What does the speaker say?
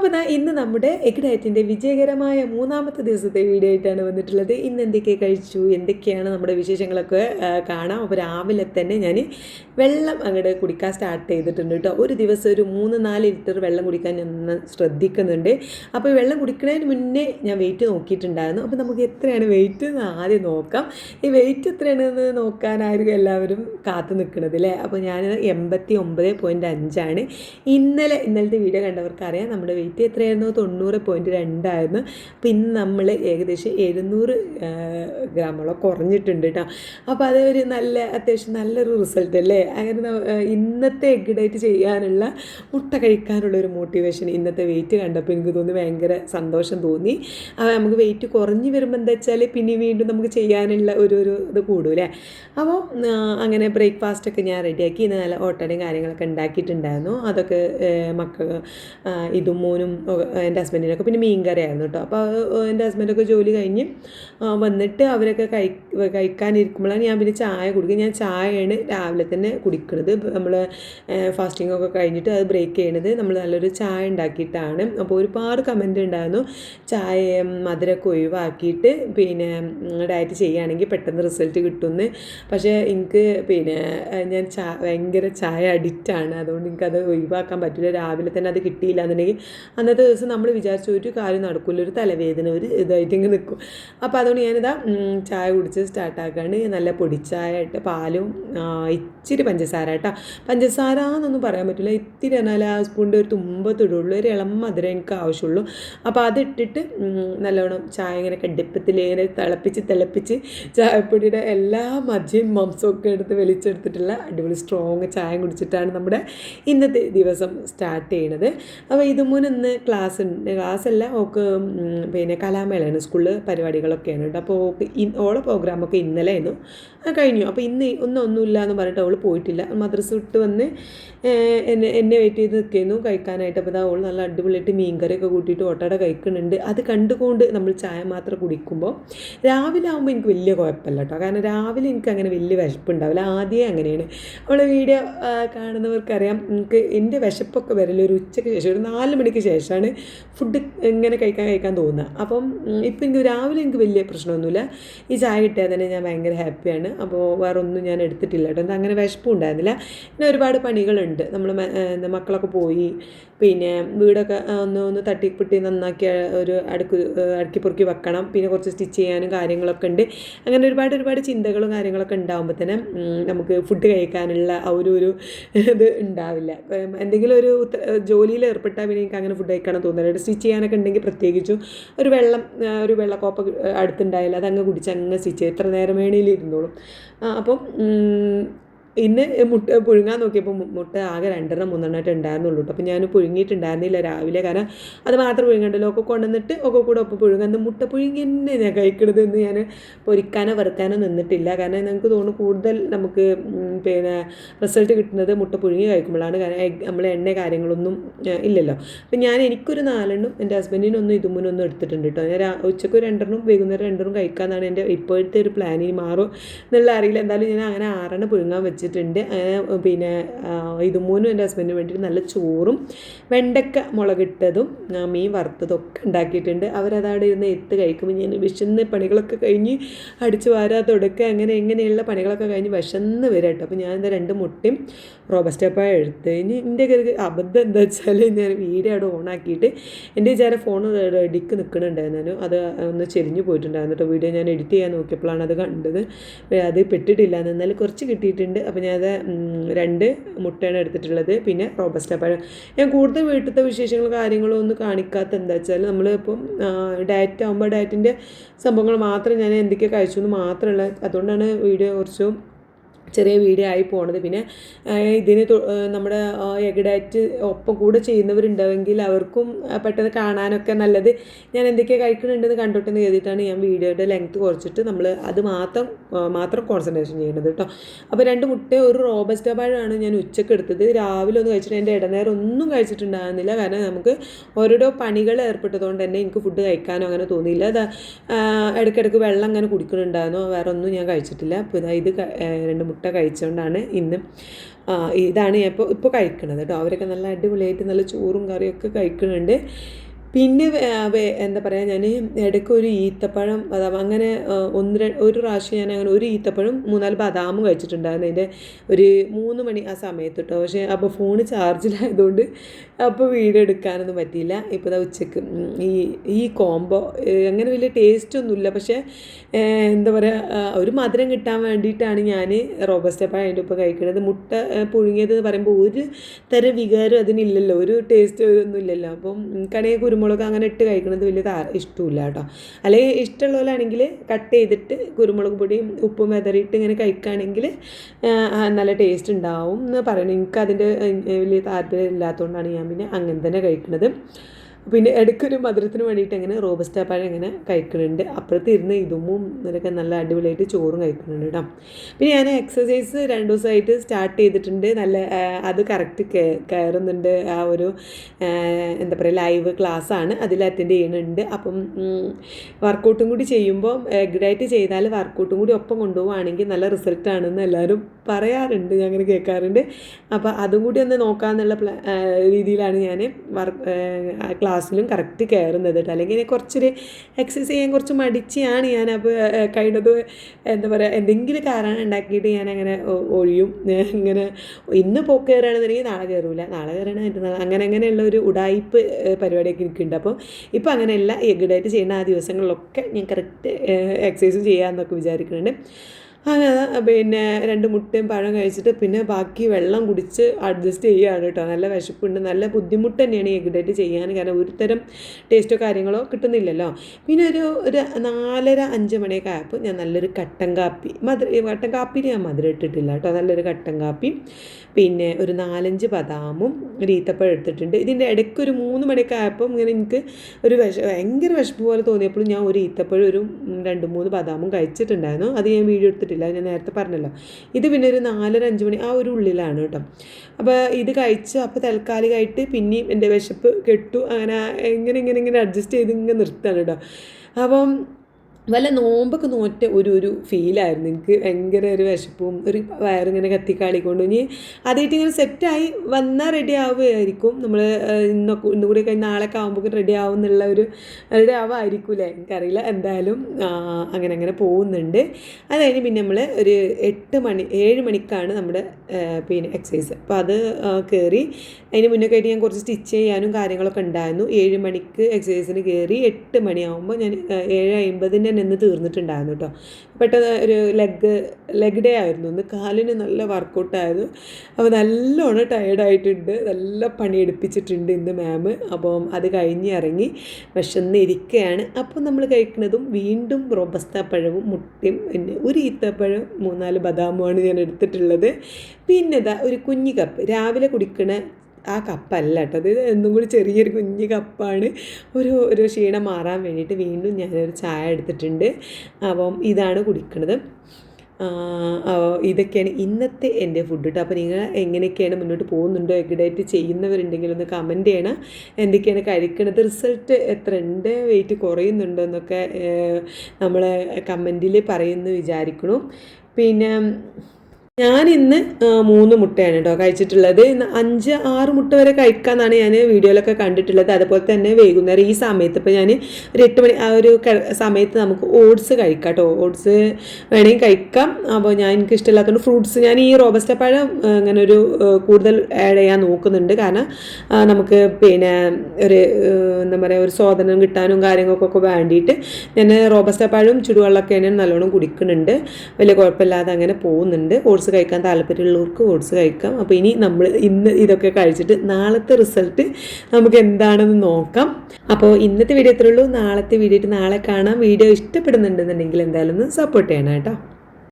അപ്പോൾ ദാ ഇന്ന് നമ്മുടെ എഗ് ഡയറ്റിന്റെ വിജയകരമായ മൂന്നാമത്തെ ദിവസത്തെ വീഡിയോ ആയിട്ടാണ് വന്നിട്ടുള്ളത്. ഇന്ന് എന്തൊക്കെ കഴിച്ചു? എന്തൊക്കെയാണ് നമ്മുടെ വിശേഷങ്ങളൊക്കെ കാണാം. അപ്പോൾ രാവിലെ തന്നെ ഞാൻ വെള്ളം അങ്ങോട്ട് കുടിക്കാൻ സ്റ്റാർട്ട് ചെയ്തിട്ടുണ്ട് കേട്ടോ ഒരു ദിവസം ഒരു മൂന്ന് നാല് ലിറ്റർ വെള്ളം കുടിക്കാൻ ഞാൻ ശ്രദ്ധിക്കുന്നുണ്ട്. അപ്പോൾ വെള്ളം കുടിക്കുന്നതിന് മുന്നേ ഞാൻ വെയിറ്റ് നോക്കിയിട്ടുണ്ടായിരുന്നു. അപ്പോൾ നമുക്ക് എത്രയാണ് വെയിറ്റ് എന്ന് ആദ്യം നോക്കാം. ഈ വെയിറ്റ് എത്രയാണെന്ന് നോക്കാനായിരിക്കും എല്ലാവരും കാത്തു നിൽക്കുന്നത് അല്ലേ അപ്പോൾ ഞാൻ എൺപത്തി ഒമ്പത് പോയിന്റ് അഞ്ചാണ്. ഇന്നലെ ഇന്നലത്തെ വീഡിയോ കണ്ടവർക്കറിയാം നമ്മുടെ വെയിറ്റ് എത്രയായിരുന്നു? തൊണ്ണൂറ് പോയിന്റ് രണ്ടായിരുന്നു അപ്പോൾ ഇന്ന് നമ്മൾ ഏകദേശം എഴുന്നൂറ് ഗ്രാമോളം കുറഞ്ഞിട്ടുണ്ട് കേട്ടോ അപ്പോൾ അത് ഒരു നല്ല അത്യാവശ്യം നല്ലൊരു റിസൾട്ട് അല്ലേ? അങ്ങനെ ഇന്നത്തെ എഗ് ഡയറ്റ് ചെയ്യാനുള്ള മുട്ട കഴിക്കാനുള്ള ഒരു മോട്ടിവേഷൻ ഇന്നത്തെ വെയിറ്റ് കണ്ടപ്പോൾ എനിക്ക് തോന്നി ഭയങ്കര സന്തോഷം തോന്നി. നമുക്ക് വെയിറ്റ് കുറഞ്ഞ് വരുമ്പോൾ എന്താ വെച്ചാൽ പിന്നെ വീണ്ടും നമുക്ക് ചെയ്യാനുള്ള ഒരു ഒരു ഇത് കൂടൂലേ അപ്പോൾ അങ്ങനെ ബ്രേക്ക്ഫാസ്റ്റൊക്കെ ഞാൻ റെഡിയാക്കി നല്ല ഓട്ടടയും കാര്യങ്ങളൊക്കെ ഉണ്ടാക്കിയിട്ടുണ്ടായിരുന്നു. അതൊക്കെ മക്കൾ ഇതും മോനും ഒക്കെ, എന്റെ ഹസ്ബൻഡിനൊക്കെ പിന്നെ മീൻ കറിയായിരുന്നു കേട്ടോ അപ്പോൾ എന്റെ ഹസ്ബൻഡൊക്കെ ജോലി കഴിഞ്ഞ് വന്നിട്ട് അവരൊക്കെ കഴി കഴിക്കാനിരിക്കുമ്പോഴാണ് ഞാൻ പിന്നെ ചായ കുടിക്കുക. ഞാൻ ചായയാണ് രാവിലെ തന്നെ കുടിക്കുന്നത് നമ്മൾ ഫാസ്റ്റിംഗ് ഒക്കെ കഴിഞ്ഞിട്ട് അത് ബ്രേക്ക് ചെയ്യണത് നമ്മൾ നല്ലൊരു ചായ ഉണ്ടാക്കിയിട്ടാണ്. അപ്പോൾ ഒരുപാട് കമന്റ് ഉണ്ടായിരുന്നു. ചായ മധുരമൊക്കെ ഒഴിവാക്കിയിട്ട് പിന്നെ ഡയറ്റ് ചെയ്യുകയാണെങ്കിൽ പെട്ടെന്ന് റിസൾട്ട് കിട്ടുമെന്ന്. പക്ഷേ എനിക്ക് പിന്നെ ഞാൻ ചാ ഭയങ്കര ചായ അഡിക്റ്റാണ് അതുകൊണ്ട് എനിക്കത് ഒഴിവാക്കാൻ പറ്റില്ല. രാവിലെ തന്നെ അത് കിട്ടിയില്ല എന്നുണ്ടെങ്കിൽ അന്നത്തെ ദിവസം നമ്മൾ വിചാരിച്ച ഒരു കാര്യം നടക്കില്ല ഒരു തലവേദന ഒരു ഇതായിട്ട് ഇങ്ങനെ നിൽക്കും അപ്പോൾ അതുകൊണ്ട് ഞാനിതാ ചായ കുടിച്ച് സ്റ്റാർട്ടാക്കാണ്ട് നല്ല പൊടിച്ചായ ഇട്ട് പാലും ഇച്ചിരി പഞ്ചസാര കേട്ടോ. പഞ്ചസാര എന്നൊന്നും പറയാൻ പറ്റില്ല. ഇത്തിരി എന്നാൽ ആ സ്പൂണിന്റെ ഒരു തുമ്പത്തിടുള്ളൂ ഒരു ഇളം മധുരം എനിക്ക് ആവശ്യമുള്ളൂ. അപ്പോൾ അതിട്ടിട്ട് നല്ലോണം ചായ ഇങ്ങനെ കടുപ്പത്തിൽ ഇങ്ങനെ തിളപ്പിച്ച് തിളപ്പിച്ച് ചായപ്പൊടിയുടെ എല്ലാ മജ്ജയും മാംസവും ഒക്കെ എടുത്ത് വലിച്ചെടുത്തിട്ടുള്ള അടിപൊളി സ്ട്രോങ് ചായ കുടിച്ചിട്ടാണ് നമ്മുടെ ഇന്നത്തെ ദിവസം സ്റ്റാർട്ട് ചെയ്യണത്. അപ്പോൾ ഇതുമൂന്ന് ഇന്ന് ക്ലാസ് ഉണ്ട് ക്ലാസ് അല്ല ഓക്ക് പിന്നെ കലാമേളയാണ് സ്കൂളിൽ പരിപാടികളൊക്കെയാണ്. കേട്ടോ അപ്പോൾ ഓക്ക് ഓളെ പ്രോഗ്രാമൊക്കെ ഇന്നലെ ആയിരുന്നു അത് കഴിഞ്ഞു. അപ്പോൾ ഇന്ന് ഒന്നും ഒന്നുമില്ല എന്ന് പറഞ്ഞിട്ട് അവൾ പോയിട്ടില്ല. മദ്രസ വിട്ട് വന്ന് എന്നെ എന്നെ വെയിറ്റ് ചെയ്ത് നിൽക്കുന്നു. കഴിക്കാനായിട്ട് അപ്പോൾ അവൾ നല്ല അടിപൊളിയായിട്ട് മീൻകറിയൊക്കെ കൂട്ടിയിട്ട് ഓട്ടോടെ കഴിക്കുന്നുണ്ട്. അത് കണ്ടുകൊണ്ട് നമ്മൾ ചായ മാത്രം കുടിക്കുമ്പോൾ രാവിലെ ആകുമ്പോൾ എനിക്ക് വലിയ കുഴപ്പമില്ല കേട്ടോ. കാരണം രാവിലെ എനിക്ക് അങ്ങനെ വലിയ വിശപ്പുണ്ടാവില്ല. ആദ്യമേ അങ്ങനെയാണ്. അവളെ വീഡിയോ കാണുന്നവർക്കറിയാം. എനിക്ക് എന്റെ വിശപ്പൊക്കെ വരല്ലോ ഒരു ഉച്ചയ്ക്ക് ശേഷം ഒരു നാല് മണിക്ക് ശേഷമാണ് ഫുഡ് ഇങ്ങനെ കഴിക്കാൻ കഴിക്കാൻ തോന്നുക അപ്പം ഇപ്പം എനിക്ക് രാവിലെ എനിക്ക് വലിയ പ്രശ്നമൊന്നുമില്ല. ഈ ചായ കിട്ടിയാൽ തന്നെ ഞാൻ ഭയങ്കര ഹാപ്പിയാണ്. അപ്പോൾ വേറെ ഒന്നും ഞാൻ എടുത്തിട്ടില്ല കേട്ടോ. അങ്ങനെ വിശപ്പും ഉണ്ടായിരുന്നില്ല. പിന്നെ ഒരുപാട് പണികളുണ്ട്. നമ്മൾ മക്കളൊക്കെ പോയി. പിന്നെ വീടൊക്കെ ഒന്ന് ഒന്ന് തട്ടിപ്പിട്ടി നന്നാക്കി ഒരു അടുക്ക് അടുക്കി പൊറുക്കി വെക്കണം. പിന്നെ കുറച്ച് സ്റ്റിച്ച് ചെയ്യാനും കാര്യങ്ങളൊക്കെ ഉണ്ട്. അങ്ങനെ ഒരുപാട് ഒരുപാട് ചിന്തകളും കാര്യങ്ങളൊക്കെ ഉണ്ടാകുമ്പോൾ തന്നെ നമുക്ക് ഫുഡ് കഴിക്കാനുള്ള ആ ഒരു ഒരു ഇത് ഉണ്ടാവില്ല. എന്തെങ്കിലും ഒരു ജോലിയിൽ ഏർപ്പെട്ടാൽ പിന്നെ എനിക്ക് അങ്ങനെ ഫുഡ് കഴിക്കണം തോന്നലുണ്ട് സ്റ്റിച്ച് ചെയ്യാനൊക്കെ ഉണ്ടെങ്കിൽ പ്രത്യേകിച്ചും ഒരു വെള്ളം ഒരു വെള്ളക്കോപ്പ അടുത്തുണ്ടായാലും അതങ്ങ് കുടിച്ച് അങ്ങ് സ്റ്റിച്ച് എത്ര നേരം വേണേലും ഇരുന്നോളും. അപ്പം ഇന്ന് മുട്ട പുഴുങ്ങാൻ നോക്കിയപ്പോൾ മുട്ട ആകെ രണ്ടെണ്ണം മൂന്നെണ്ണമായിട്ട് ഉണ്ടായിരുന്നുള്ളൂ കേട്ടോ അപ്പോൾ ഞാൻ പുഴുങ്ങിയിട്ടുണ്ടായിരുന്നില്ല രാവിലെ. കാരണം അത് മാത്രം പുഴുങ്ങണ്ടല്ലോ. ഒക്കെ കൊണ്ടുവന്നിട്ട് ഒക്കെ കൂടെ ഒപ്പം പുഴുങ്ങുന്ന മുട്ട പുഴുങ്ങി തന്നെ ഞാൻ കഴിക്കണത് എന്ന് ഞാൻ പൊരിക്കാനോ വറുക്കാനോ നിന്നിട്ടില്ല. കാരണം നമുക്ക് തോന്നുന്നു കൂടുതൽ നമുക്ക് പിന്നെ റിസൾട്ട് കിട്ടുന്നത് മുട്ട പുഴുങ്ങി കഴിക്കുമ്പോഴാണ്. കാരണം എഗ് നമ്മളെ എണ്ണ കാര്യങ്ങളൊന്നും ഇല്ലല്ലോ. അപ്പം ഞാൻ എനിക്കൊരു നാലെണ്ണം എന്റെ ഹസ്ബൻഡിനൊന്നും ഇതുമുനൊന്നും എടുത്തിട്ടുണ്ട് കേട്ടോ ഞാൻ ഉച്ചയ്ക്ക് രണ്ടെണ്ണം വൈകുന്നേരം രണ്ടെണ്ണം കഴിക്കാമെന്നാണ് എന്റെ ഇപ്പോഴത്തെ ഒരു പ്ലാനിങ് മാറും എന്നുള്ള അറിയില്ല. എന്തായാലും ഞാൻ അങ്ങനെ ആറെണ്ണം പുഴുങ്ങാൻ വെച്ചിട്ടുണ്ട് പിന്നെ ഇതുമൂന്നും എന്റെ ഹസ്ബൻഡിന് വേണ്ടിയിട്ട് നല്ല ചോറും വെണ്ടക്ക മുളകിട്ടതും മീൻ വറുത്തതും ഒക്കെ ഉണ്ടാക്കിയിട്ടുണ്ട്. അവരതവിടെ ഇരുന്ന് എത്ത് കഴിക്കുമ്പോൾ ഞാൻ വിശന്ന് പണികളൊക്കെ കഴിഞ്ഞ് അടിച്ച് വാരാ തുടക്കുക. അങ്ങനെ ഇങ്ങനെയുള്ള പണികളൊക്കെ കഴിഞ്ഞ് വിശന്ന് വരാം കേട്ടോ. അപ്പോൾ ഞാൻ എന്താ രണ്ട് മുട്ടയും റോബസ്റ്റപ്പായ എടുത്ത് ഇനി എന്റെ കരുതി അബദ്ധം എന്താ വെച്ചാൽ ഞാൻ വീഡിയോ അവിടെ ഓണാക്കിയിട്ട് എന്റെ വിചാരം ഫോൺ റെഡിക്ക് നിൽക്കണുണ്ടായിരുന്നു അത് ഒന്ന് ചെരിഞ്ഞു പോയിട്ടുണ്ടായിരുന്നു കേട്ടോ. വീഡിയോ ഞാൻ എഡിറ്റ് ചെയ്യാൻ നോക്കിയപ്പോഴാണ് അത് കണ്ടത്. അത് പെട്ടിട്ടില്ല. എന്നാൽ കുറച്ച് കിട്ടിയിട്ടുണ്ട്. അപ്പോൾ ഞാനത് രണ്ട് മുട്ടയാണ് എടുത്തിട്ടുള്ളത്. പിന്നെ റോബസ്റ്റ പഴം. ഞാൻ കൂടുതൽ വീട്ടിലത്തെ വിശേഷങ്ങളും കാര്യങ്ങളും ഒന്നും കാണിക്കാത്ത എന്താ വെച്ചാൽ നമ്മൾ ഇപ്പം ഡയറ്റ് ആകുമ്പോൾ ഡയറ്റിന്റെ സംഭവങ്ങൾ മാത്രം ഞാൻ എന്തൊക്കെ കഴിച്ചു എന്ന് മാത്രമല്ല. അതുകൊണ്ടാണ് വീഡിയോ കുറച്ചും ചെറിയ വീഡിയോ ആയി പോണത്. പിന്നെ ഇതിന് നമ്മുടെ എഗഡായിട്ട് ഒപ്പം കൂടെ ചെയ്യുന്നവരുണ്ടാവെങ്കിൽ അവർക്കും പെട്ടെന്ന് കാണാനൊക്കെ നല്ലത്. ഞാൻ എന്തൊക്കെയാണ് കഴിക്കുന്നുണ്ടെന്ന് കണ്ടിട്ടെന്ന് കരുതിയിട്ടാണ് ഞാൻ വീഡിയോയുടെ ലെങ്ത് കുറച്ചിട്ട് നമ്മൾ അത് മാത്രം മാത്രം കോൺസെൻട്രേഷൻ ചെയ്യേണ്ടത് കേട്ടോ അപ്പോൾ രണ്ട് മുട്ട ഒരു റോബസ്റ്റ പഴമാണ് ഞാൻ ഉച്ചയ്ക്ക് എടുത്തത്. രാവിലെ ഒന്ന് കഴിച്ചിട്ട് എന്റെ ഇടനേരം ഒന്നും കഴിച്ചിട്ടുണ്ടാകുന്നില്ല. കാരണം നമുക്ക് ഓരോരോ പണികൾ ഏർപ്പെട്ടതുകൊണ്ട് തന്നെ എനിക്ക് ഫുഡ് കഴിക്കാനോ അങ്ങനെ തോന്നിയില്ല. അത് ഇടയ്ക്കിടയ്ക്ക് വെള്ളം അങ്ങനെ കുടിക്കുന്നുണ്ടായിരുന്നു? വേറെ ഒന്നും ഞാൻ കഴിച്ചിട്ടില്ല. അപ്പോൾ ഇതാ ഇത് രണ്ട് മുട്ട മുട്ട കഴിച്ചുകൊണ്ടാണ് ഇന്ന് ഇതാണ് ഞാൻ ഇപ്പോൾ ഇപ്പോൾ കഴിക്കുന്നത് കേട്ടോ. അവരൊക്കെ നല്ല അടിപൊളിയായിട്ട് നല്ല ചോറും കറിയൊക്കെ കഴിക്കുന്നുണ്ട്. പിന്നെ എന്താ പറയുക ഞാൻ ഇടയ്ക്ക് ഒരു ഈത്തപ്പഴം ബദാം അങ്ങനെ ഒന്ന് ഒരു പ്രാവശ്യം ഞാൻ അങ്ങനെ ഒരു ഈത്തപ്പഴം മൂന്നാൽ ബദാമും കഴിച്ചിട്ടുണ്ടായിരുന്നു അതിന്റെ ഒരു മൂന്ന് മണി ആ സമയത്ത് കേട്ടോ പക്ഷേ അപ്പോൾ ഫോൺ ചാർജിലായതുകൊണ്ട് അപ്പോൾ വീഡിയോ എടുക്കാനൊന്നും പറ്റിയില്ല. ഇപ്പോൾ ഉച്ചയ്ക്ക് ഈ ഈ കോംബോ അങ്ങനെ വലിയ ടേസ്റ്റ് ഒന്നുമില്ല. പക്ഷേ എന്താ പറയുക ഒരു മധുരം കിട്ടാൻ വേണ്ടിയിട്ടാണ് ഞാൻ റോബസ്റ്റ പഴം അതിന്റെ ഒപ്പം കഴിക്കുന്നത് മുട്ട പുഴുങ്ങിയത് പറയുമ്പോൾ ഒരു തരം വികാരം അതിനില്ലല്ലോ. ഒരു ടേസ്റ്റ് ഒന്നുമില്ലല്ലോ. അപ്പം എനിക്കാണെങ്കിൽ കുരുമുളക് അങ്ങനെ ഇട്ട് കഴിക്കുന്നത് വലിയ താ ഇഷ്ടമില്ല കേട്ടോ. അല്ലെങ്കിൽ ഇഷ്ടമുള്ളവരാണെങ്കിൽ കട്ട് ചെയ്തിട്ട് കുരുമുളക് പൊടിയും ഉപ്പും വെതറിയിട്ട് ഇങ്ങനെ കഴിക്കുകയാണെങ്കിൽ നല്ല ടേസ്റ്റ് ഉണ്ടാവും എന്ന് പറയുന്നത് എനിക്കതിന്റെ വലിയ താല്പര്യം ഇല്ലാത്തതുകൊണ്ടാണ് ഞാൻ പിന്നെ അങ്ങനെ തന്നെ കഴിക്കുന്നത് പിന്നെ ഇടയ്ക്കൊരു മധുരത്തിന് വേണ്ടിയിട്ട് എങ്ങനെ റോബസ്റ്റ പഴം ഇങ്ങനെ കഴിക്കുന്നുണ്ട്. അപ്പുറത്ത് ഇരുന്ന് ഇതുമ്മും ഇതൊക്കെ നല്ല അടിപൊളിയായിട്ട് ചോറും കഴിക്കുന്നുണ്ട് കേട്ടോ. പിന്നെ ഞാൻ എക്സസൈസ് രണ്ട് ദിവസമായിട്ട് സ്റ്റാർട്ട് ചെയ്തിട്ടുണ്ട്. നല്ല അത് കറക്റ്റ് കയറുന്നുണ്ട്. ആ ഒരു എന്താ പറയുക ലൈവ് ക്ലാസ്സാണ് അതിൽ അറ്റൻഡ് ചെയ്യുന്നുണ്ട്. അപ്പം വർക്കൗട്ടും കൂടി ചെയ്യുമ്പോൾ ഡയറ്റ് ചെയ്താൽ വർക്കൗട്ടും കൂടി ഒപ്പം കൊണ്ടുപോവുകയാണെങ്കിൽ നല്ല റിസൾട്ടാണെന്ന് എല്ലാവരും പറയാറുണ്ട്. ഞാൻ അങ്ങനെ കേൾക്കാറുണ്ട്. അപ്പോൾ അതും കൂടി ഒന്ന് നോക്കാമെന്നുള്ള രീതിയിലാണ് ഞാൻ വർക്ക് ക്ലാസ്സിലും കറക്റ്റ് കയറുന്നത് കേട്ടോ. അല്ലെങ്കിൽ കുറച്ചൊരു എക്സസൈസ് ചെയ്യാൻ കുറച്ച് മടിച്ചാണ് ഞാൻ അപ്പോൾ കഴിഞ്ഞത് എന്താ പറയുക എന്തെങ്കിലും കാരണം ഉണ്ടാക്കിയിട്ട് ഞാൻ അങ്ങനെ ഒഴിയും. ഇങ്ങനെ ഇന്ന് പോക്ക് കയറുകയാണെന്നുണ്ടെങ്കിൽ നാളെ കയറൂല. നാളെ കയറണം അങ്ങനെ അങ്ങനെയുള്ള ഒരു ഉടായ്പ് പരിപാടിയൊക്കെ എനിക്കുണ്ട്. അപ്പോൾ ഇപ്പോൾ അങ്ങനെയല്ല എഗഡായിട്ട് ചെയ്യുന്ന ആ ദിവസങ്ങളിലൊക്കെ ഞാൻ കറക്റ്റ് എക്സസൈസ് ചെയ്യാമെന്നൊക്കെ വിചാരിക്കുന്നുണ്ട്. അങ്ങനെ പിന്നെ രണ്ട് മുട്ടയും പഴം കഴിച്ചിട്ട് പിന്നെ ബാക്കി വെള്ളം കുടിച്ച് അഡ്ജസ്റ്റ് ചെയ്യുകയാണ് കേട്ടോ. നല്ല വിശപ്പുണ്ട്. നല്ല ബുദ്ധിമുട്ട് തന്നെയാണ് എഗ് ഡേറ്റ് ചെയ്യാൻ. കാരണം ഒരു തരം ടേസ്റ്റോ കാര്യങ്ങളോ കിട്ടുന്നില്ലല്ലോ. പിന്നെ ഒരു ഒരു നാലര അഞ്ച് മണിയൊക്കെ ആയപ്പോൾ ഞാൻ നല്ലൊരു കട്ടൻ കാപ്പി മധുര കട്ടൻ കാപ്പിയിൽ ഞാൻ മധുരം ഇട്ടിട്ടില്ല കേട്ടോ. നല്ലൊരു കട്ടൻ കാപ്പി പിന്നെ ഒരു നാലഞ്ച് ബദാമും ഒരു ഈത്തപ്പഴം എടുത്തിട്ടുണ്ട്. ഇതിന്റെ ഇടയ്ക്ക് ഒരു മൂന്ന് മണിയൊക്കെ ആയപ്പോൾ ഇങ്ങനെ എനിക്ക് ഒരു വിശ ഭയങ്കര വിശപ്പ് പോലെ തോന്നിയപ്പോൾ ഞാൻ ഒരു ഈത്തപ്പഴം ഒരു രണ്ട് മൂന്ന് ബദാമും കഴിച്ചിട്ടുണ്ടായിരുന്നു. അത് ഞാൻ വീഡിയോ എടുത്തിട്ടില്ല അത് ഞാൻ നേരത്തെ പറഞ്ഞല്ലോ. ഇത് പിന്നെ ഒരു നാലര അഞ്ച് മണി ആ ഒരു ഉള്ളിലാണ് കേട്ടോ. അപ്പോൾ ഇത് കഴിച്ച് അപ്പോൾ താൽക്കാലികമായിട്ട് പിന്നെയും എന്റെ വിശപ്പ് കെട്ടു അങ്ങനെ ഇങ്ങനെ ഇങ്ങനെ ഇങ്ങനെ അഡ്ജസ്റ്റ് ചെയ്ത് ഇങ്ങനെ നിർത്തുകയാണ് കേട്ടോ. അപ്പം വല്ല നോമ്പൊക്കെ നോറ്റ ഒരു ഒരു ഫീലായിരുന്നു എനിക്ക് ഭയങ്കര ഒരു വിശപ്പും ഒരു വയറിങ്ങനെ കത്തിക്കാളിക്കൊണ്ട്. ഇനി അതായിട്ട് ഇങ്ങനെ സെറ്റായി വന്നാൽ റെഡി ആവുമായിരിക്കും നമ്മൾ ഇന്നൊക്കെ ഇന്ന് കൂടി കഴിഞ്ഞ് നാളെ ആകുമ്പോൾ റെഡി ആവും എന്നുള്ള ഒരു റെഡി ആവുമായിരിക്കൂലേ എനിക്കറിയില്ല. എന്തായാലും അങ്ങനെ അങ്ങനെ പോകുന്നുണ്ട്. അത് പിന്നെ നമ്മൾ ഒരു എട്ട് മണി ഏഴ് മണിക്കാണ് നമ്മുടെ പിന്നെ എക്സസൈസ് അപ്പോൾ അത് കയറി അതിന് മുന്നേ കഴിഞ്ഞ് ഞാൻ കുറച്ച് സ്റ്റിച്ച് ചെയ്യാനും കാര്യങ്ങളൊക്കെ ഉണ്ടായിരുന്നു. ഏഴ് മണിക്ക് എക്സസൈസിന് കയറി എട്ട് മണിയാകുമ്പോൾ ഞാൻ ഏഴ് അമ്പതിന് തന്നെ ഇന്ന് തീർന്നിട്ടുണ്ടായിരുന്നു കേട്ടോ പെട്ടെന്ന് ഒരു ലെഗ് ലെഗ് ഡേ ആയിരുന്നു. ഒന്ന് കാലിന് നല്ല വർക്കൗട്ടായിരുന്നു അപ്പോൾ നല്ലോണം ടയേർഡായിട്ടുണ്ട് നല്ല പണിയെടുപ്പിച്ചിട്ടുണ്ട് ഇന്ന് മാം അപ്പം അത് കഴിഞ്ഞ് ഇറങ്ങി വിശന്നിരിക്കുകയാണ് അപ്പോൾ നമ്മൾ കഴിക്കുന്നതും വീണ്ടും റോബസ്ത പഴവും മുട്ടയും പിന്നെ ഒരു ഈത്തപ്പഴം മൂന്നാൽ ബദാമുമാണ് ഞാൻ എടുത്തിട്ടുള്ളത്. പിന്നെ ഒരു കുഞ്ഞു കപ്പ് രാവിലെ കുടിക്കണ ആ കപ്പല്ല കേട്ടോ. ഇത് എന്നും കൂടി ചെറിയൊരു കുഞ്ഞ് കപ്പാണ്. ഒരു ഒരു ക്ഷീണം മാറാൻ വേണ്ടിയിട്ട് വീണ്ടും ഞാനൊരു ചായ എടുത്തിട്ടുണ്ട്. അപ്പം ഇതാണ് കുടിക്കുന്നത് ഇതൊക്കെയാണ് ഇന്നത്തെ എന്റെ ഫുഡ് കേട്ടോ അപ്പോൾ നിങ്ങൾ എങ്ങനെയൊക്കെയാണ് മുന്നോട്ട് പോകുന്നുണ്ടോ? എഗ്ഡേറ്റ് ചെയ്യുന്നവരുണ്ടെങ്കിൽ ഒന്ന് കമന്റ് ചെയ്യണം. എന്തൊക്കെയാണ് കഴിക്കുന്നത് റിസൾട്ട് എത്ര ഉണ്ട്? വെയിറ്റ് കുറയുന്നുണ്ടോ എന്നൊക്കെ നമ്മൾ കമന്റിൽ പറയുമെന്ന് വിചാരിക്കണു. പിന്നെ ഞാൻ ഇന്ന് മൂന്ന് മുട്ടയാണ് കേട്ടോ കഴിച്ചിട്ടുള്ളത്. ഇന്ന് അഞ്ച് ആറ് മുട്ട വരെ കഴിക്കാമെന്നാണ് ഞാൻ വീഡിയോയിലൊക്കെ കണ്ടിട്ടുള്ളത്. അതുപോലെ തന്നെ വൈകുന്നേരം ഈ സമയത്ത് ഇപ്പോൾ ഞാൻ ഒരു എട്ട് മണി ആ ഒരു സമയത്ത് നമുക്ക് ഓട്സ് കഴിക്കാം കേട്ടോ ഓട്സ് വേണമെങ്കിൽ കഴിക്കാം. അപ്പോൾ ഞാൻ എനിക്ക് ഇഷ്ടമില്ലാത്തതുകൊണ്ട് ഫ്രൂട്ട്സ് ഞാൻ ഈ റോബസ്റ്റ പഴം ഇങ്ങനെ ഒരു കൂടുതൽ ആഡ് ചെയ്യാൻ നോക്കുന്നുണ്ട്. കാരണം നമുക്ക് പിന്നെ ഒരു എന്താ പറയുക ഒരു സ്വാതന്ത്ര്യം കിട്ടാനും കാര്യങ്ങൾക്കൊക്കെ വേണ്ടിയിട്ട് ഞാൻ റോബസ്റ്റ പഴവും ചുടുവെള്ളമൊക്കെ ഞാൻ നല്ലോണം കുടിക്കുന്നുണ്ട്. വലിയ കുഴപ്പമില്ലാതെ അങ്ങനെ പോകുന്നുണ്ട്. കഴിക്കാൻ താല്പര്യമുള്ളവർക്ക് ഓട്സ് കഴിക്കാം. അപ്പോൾ ഇനി നമ്മൾ ഇന്ന് ഇതൊക്കെ കഴിച്ചിട്ട് നാളത്തെ റിസൾട്ട് നമുക്ക് എന്താണെന്ന് നോക്കാം. അപ്പോൾ ഇന്നത്തെ വീഡിയോ ഇത്രയുള്ളൂ നാളത്തെ വീഡിയോ നാളെ കാണാം. വീഡിയോ ഇഷ്ടപ്പെടുന്നുണ്ടെന്നുണ്ടെങ്കിൽ എന്തായാലും ഒന്ന് സപ്പോർട്ട് ചെയ്യണം കേട്ടോ.